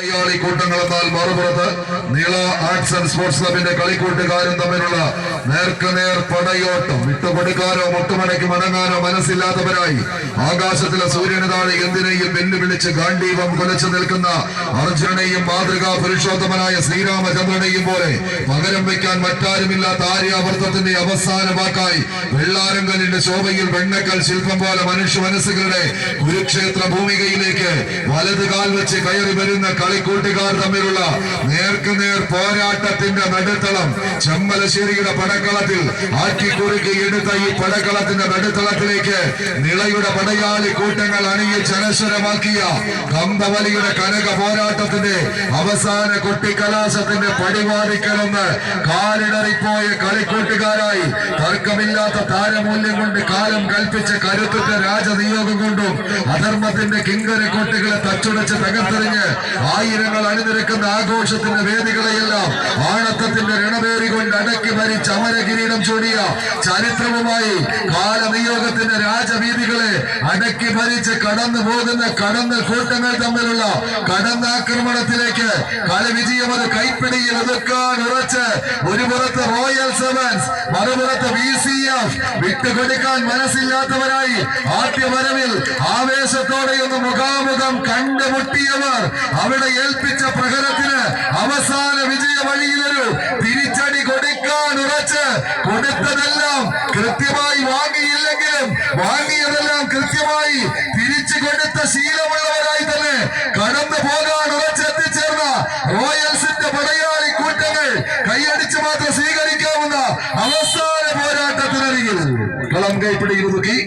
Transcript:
മലയാളി കൂട്ടങ്ങളെന്നാൽ മറുപുറത്ത് നീള arts and sports ക്ലബിന്റെ കളിക്കൂട്ടുകാരും തമ്മിലുള്ള നേർക്കുനേർ പടയോട്ടം. വിട്ടുകൊടുക്കാനോ മുട്ടുമടക്കി മടങ്ങാനോ മനസ്സില്ലാത്തവരായി. ആകാശത്തിലെ സൂര്യന് താഴെ എന്തിനേയും വെല്ലുവിളിച്ച് ഗാന്ധീപം കുലച്ചു നിൽക്കുന്ന അർജുനനെയും മാതൃകാ പുരുഷോത്തമനായ ശ്രീരാമചന്ദ്രനെയും പോലെ പകരം വയ്ക്കാൻ മറ്റാരുമില്ലാത്ത ആര്യാവർത്തത്തിന്റെ അവസാന വാക്കായി വെള്ളാരങ്കലിന്റെ ശോഭയിൽ വെണ്ണക്കൽ ശില്പം പോലെ മനുഷ്യ മനസ്സുകളുടെ കുരുക്ഷേത്ര ഭൂമികയിലേക്ക് വലത് കാൽ വെച്ച് കയറി വരുന്ന കളിക്കൂട്ടുകാർ തമ്മിലുള്ള നേർക്കുനേർ പോരാട്ടത്തിന്റെ നടുത്തളം ചെമ്മലശ്ശേരിയുടെ പടക്കളത്തിൽ ആക്കിക്കുറുക്കി എടുത്ത ഈ പടക്കളത്തിന്റെ നടുത്തളത്തിലേക്ക് നിളയുടെ പടയാളി കൂട്ടങ്ങൾ അണിയിച്ച് ചനശ്വരമാക്കിയ കമ്പവലിയുടെ കനക പോരാട്ടത്തിന്റെ അവസാന കുട്ടിക്കലാശത്തിന്റെ പടിവാദിക്കലൊന്ന് കാലിടറിപ്പോയ കളിക്കൂട്ടുകാരായി തർക്കമില്ലാത്ത താരമൂല്യം കൊണ്ട് കാലം കൽപ്പിച്ച കരുത്തുറ്റ രാജനിയോഗം കൊണ്ടും അധർമ്മത്തിന്റെ കിങ്കര കോട്ടുകളെ തച്ചുടച്ച് തകർത്തെറിഞ്ഞ് ആയിരങ്ങൾ അണിനിരക്കുന്ന ആഘോഷത്തിന്റെ വേദികളെയെല്ലാം ആണത്തത്തിന്റെ രണവേറി കൊണ്ട് അടക്കി ഭരിച്ച് അമരകിരീടം ചൂടിയ ചരിത്രവുമായി കാലനിയോഗത്തിന്റെ രാജവീതികളെ അടക്കി ഭരിച്ച് കടന്നു പോകുന്ന കടന്ന കൂട്ടങ്ങൾ തമ്മിലുള്ള കടന്നാക്രമണത്തിലേക്ക് കളി വിജയം അത് കൈപ്പിടിയിൽ ഒതുക്കാൻ ഉറച്ച്. ഒരു പുറത്ത് റോയൽ സെവൻസ് മറുപുറത്ത് വി സി എഫ് വിട്ടുകൊടുക്കാൻ മനസ്സില്ലാത്തവരായി ആദ്യ വരവിൽ ആവേശത്തോടെ ഒന്ന് മുഖാമുഖം കണ്ടുമുട്ടിയവർ അവിടെ ഏൽപ്പിച്ച പ്രഹരത്തിന് അവസാന വിജയ വഴിയിലൊരു തിരിച്ചടി കൊടുക്കാൻ ഉറച്ച്. കൊടുത്തതെല്ലാം കൃത്യമായി വാങ്ങിയില്ലെങ്കിലും വാങ്ങിയതെല്ലാം കൃത്യമായി തിരിച്ചു കൊടുത്ത ശീലമുള്ളവരായി പടയാളി കൂട്ടങ്ങൾ കൈയടിച്ച് മാത്രം സ്വീകരിക്കാവുന്ന അവസാന പോരാട്ടത്തിനരികിൽ കളം കൈപ്പിടിയിൽ ഒതുക്കി